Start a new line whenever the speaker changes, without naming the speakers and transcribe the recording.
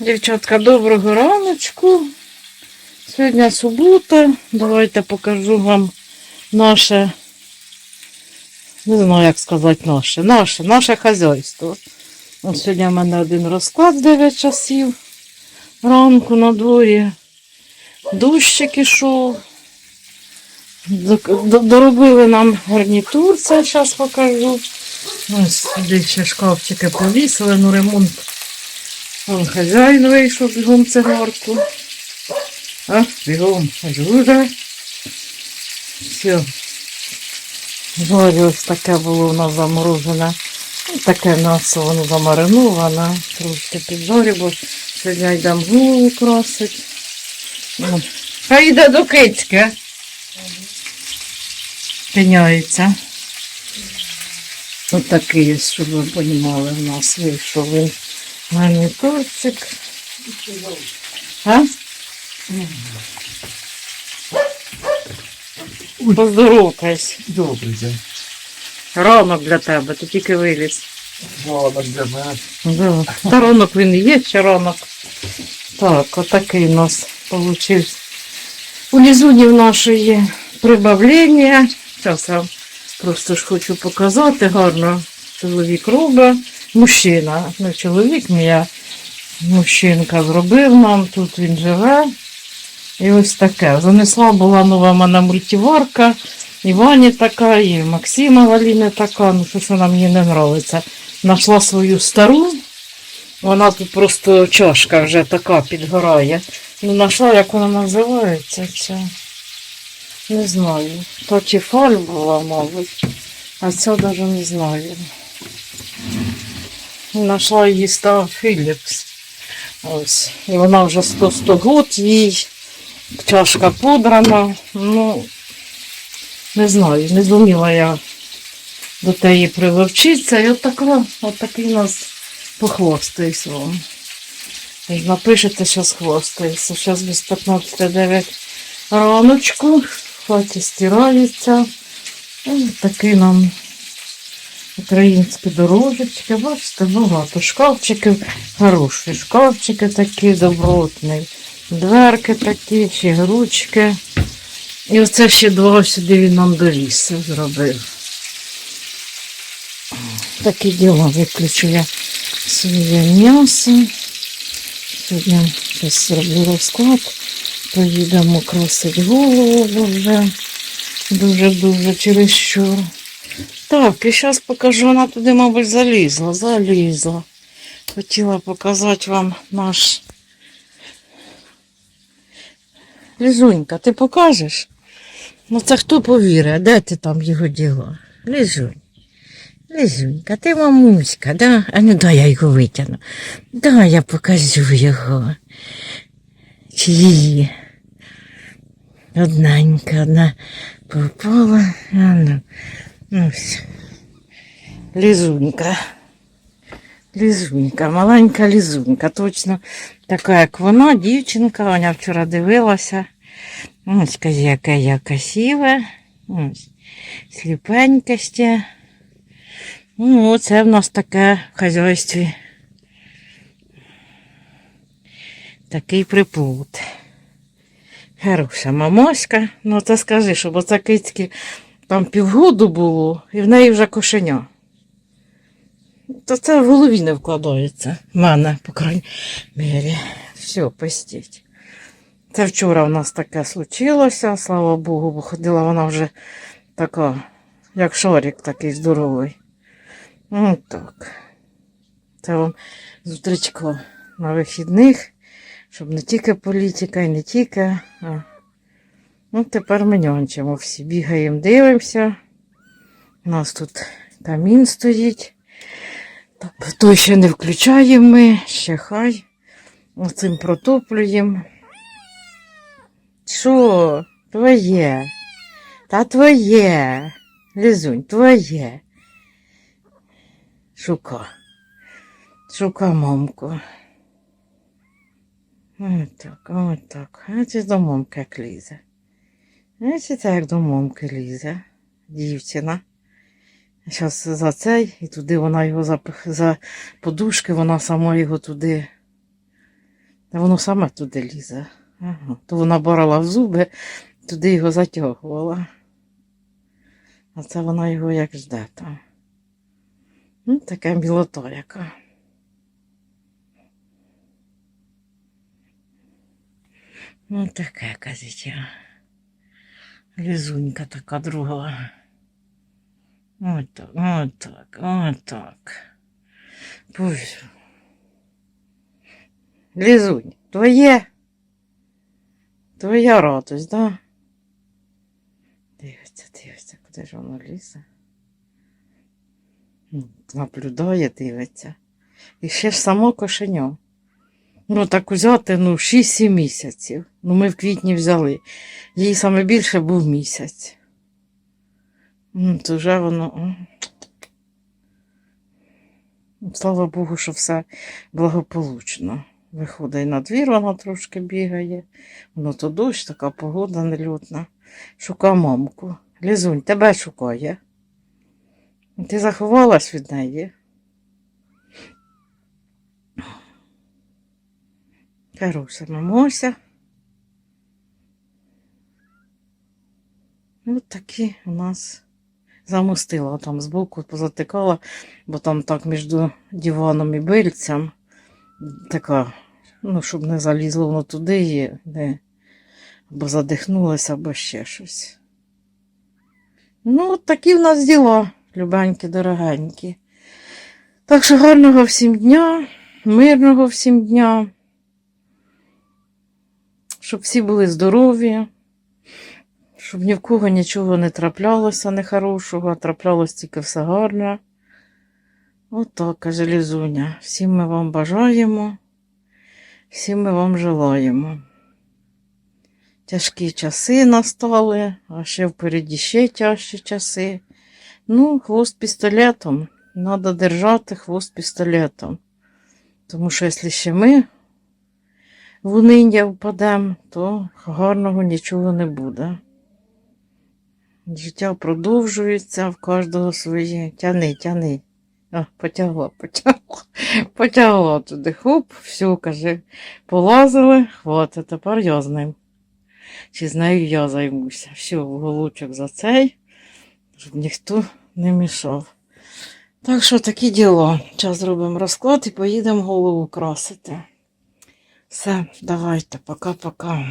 Дівчатка, доброго раночку. Сьогодні субота. Давайте покажу вам наше, не знаю, як сказати наше, наше, наше хазяйство. От сьогодні в мене один розклад з 9 часів ранку на дворі. Дощик ішов. Доробили нам гарнітур, це зараз покажу. Ось ще шкафчики повісили, ну ремонт Вон хазяїн вийшов бігом цигарку. А, бігом, дуже. Все. Зорі ось таке було у нас заморожене. Таке м'ясо воно замариноване. Трошки піджорі, бо сьогодні йдемо голову красить. Хай йде до кицьки. Піняється. Ось такий, щоб ви розуміли, в нас вийшов. Гарнітурчик. А? Поздоровкайся.
Добрий день.
Ранок для тебе, ти тільки виліз.
Ладно, для мене.
Да. Та ранок він і є, чи ранок. Так, отакий у нас получився. У лізуні в нашої прибавлення. Зараз я просто ж хочу показати гарно. Чоловік робить. Мужчина, не чоловік мій, а мужчинка зробив нам, тут він живе. І ось таке. Занесла була нова мене мультиварка. І Вані така, і Максима Валіни така, ну щось вона мені не подобається. Нашла свою стару. Вона тут просто чашка вже така підгорає. Ну, знайшла, як вона називається. Це не знаю. То чи фаль була, мабуть. А це навіть не знаю. Знайшла її став Philips. Ось. І вона вже 100-100 год їй. Чашка подрана. Ну, не знаю, не зуміла я до теї приловчитися. І от така, от такий у нас похвостаюсь вам. Напишете, що хвостаюся. Зараз без 15.9 раночку. В хаті стирається. Ось такий нам українські дорожечки. Бачите, багато шкафчиків, хороші шкафчики такі добротні. Дверки такі, ще ручки. І оце ще два сюди він нам довіз зробив. Такі діла виключу я своє м'ясо. Сьогодні зараз зроблю розклад. Поїдемо красити голову, вже дуже-дуже чересчур. Так, і зараз покажу, вона туди, мабуть, залізла, залізла. Хотіла показати вам наш. Лізунька, ти покажеш? Ну це хто повірить, де ти там його діла? Лізунь. Лізунька, ти мамуська, да? А ну дай я його витягну. Дай я покажу його. Чи її. Одненька, одна попала. А ну. Ось. Лізунька. Лізунька, маленька лізунька, точно така, як вона, дівчинка, вона вчора дивилася. Ось каже, яке я красиве. Ось. Сліпеньке ще. Ну, оце в нас таке в хазяйстві. Такий приплут. Хороша мамоська. Ну, це скажи, щоб оце кицьки там півгоду було, і в неї вже кошеня. То це в голові не вкладається. В мене, по крайній мірі. Все, пустіть. Це вчора у нас таке случилося, слава Богу, бо ходила вона вже така, як шарик такий здоровий. Ну так. Це вам зустрічко на вихідних, щоб не тільки політика і не тільки. А... Ну, тепер ми нянчимо всі. Бігаємо, дивимося. У нас тут камін стоїть. Так, той ще не включаємо ми, ще хай. Оцим протоплюємо. Що? Твоє? Та твоє. Лізунь, твоє. Шука. Шука мамку. Отак, отак. А це до мамки як лізе. А це як до мамки лізе. Дівчина. Зараз за цей, і туди вона його за, за подушки, вона сама його туди Та воно саме туди лізе. Ага. То вона борала в зуби, туди його затягувала. А це вона його як жде там. Ну, така мілота яка. Ну, таке казіча. Лізунька така друга. Отак, отак, отак. Боже. Лізунь, твоє? Твоя радость, да? Дивиться, дивиться, куди ж воно лізе? Наблюдає, дивиться. І ще ж само кошеня. Ну, так взяти, ну, 6-7 місяців. Ну, ми в квітні взяли. Їй саме більше був місяць. Ну, то вже воно. Слава Богу, що все благополучно. Виходить на двір, вона трошки бігає. Воно то дощ, така погода нелюдна. Шука мамку. Лізунь, тебе шукає. Ти заховалась від неї. Хороша мамося. Ось такі у нас замостила там збоку, позатикала, бо там так між диваном і бильцем така, ну, щоб не залізло воно туди і не або задихнулося, або ще щось. Ну, от такі в нас діла, любенькі, дорогенькі. Так що гарного всім дня, мирного всім дня, щоб всі були здорові, щоб ні в кого нічого не траплялося нехорошого, а траплялось тільки все гарне. Отак, каже Лізуня. Всім ми вам бажаємо, всім ми вам желаємо. Тяжкі часи настали, а ще впереді ще тяжчі часи. Ну, хвост пістолетом. Треба держати хвост пістолетом. Тому що якщо ще ми в униння впадемо, то гарного нічого не буде. Життя продовжується в кожного своє. Тяни, тяни. А, потягла, потягла, потягла туди. Хоп, все, каже, полазили, хватить, тепер я з ним. Чи з нею я займуся. Все, голучок за цей, щоб ніхто не мішав. Так що такі діла. Зараз зробимо розклад і поїдемо голову красити. Все, давайте, пока-пока.